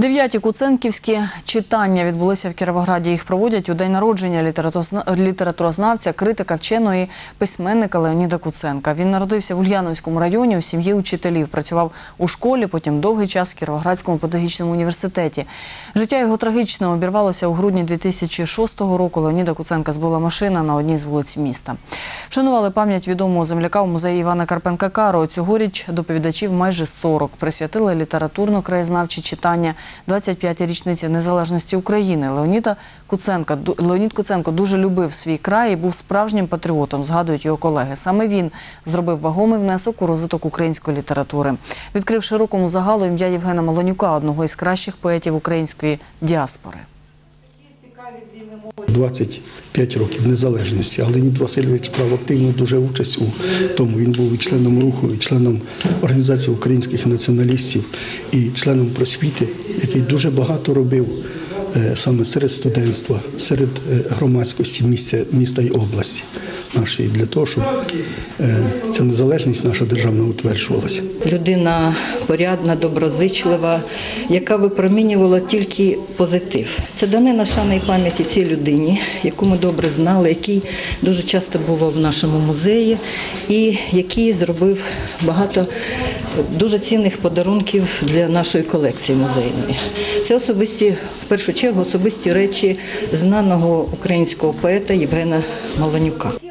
Дев'яті куценківські читання відбулися в Кіровограді. Їх проводять у день народження літературозна- літературознавця, критика вченої, письменника Леоніда Куценка. Він народився в Ульяновському районі у сім'ї учителів. Працював у школі, потім довгий час в Кіровоградському педагогічному університеті. Життя його трагічно обірвалося у грудні 2006 року. Леоніда Куценка збила машина на одній з вулиць міста. Вшанували пам'ять відомого земляка у музеї Івана Карпенка Каро. Цьогоріч доповідачів майже 40. Присвятили літературно-краєзнавчі читання 25-й річниці незалежності України. Леоніда Куценка Леонід Куценко дуже любив свій край і був справжнім патріотом. Згадують його колеги. Саме він зробив вагомий внесок у розвиток української літератури, відкрив широкому загалу ім'я Євгена Малонюка, одного із кращих поетів української діаспори. 25 років незалежності, але Леонід Васильович брав активну дуже участь у тому. Він був і членом руху, і членом організації українських націоналістів, і членом просвіти, який дуже багато робив е, саме серед студентства, серед е, громадськості місця, міста і області нашої, для того, щоб е, ця незалежність наша державна утверджувалася. людина порядна, доброзичлива, яка випромінювала тільки позитив. Це данина шани пам'яті цій людині, яку ми добре знали, який дуже часто бував в нашому музеї, і який зробив багато дуже цінних подарунків для нашої колекції музейної. Це особисті, в першу чергу, особисті речі знаного українського поета Євгена Маланюка.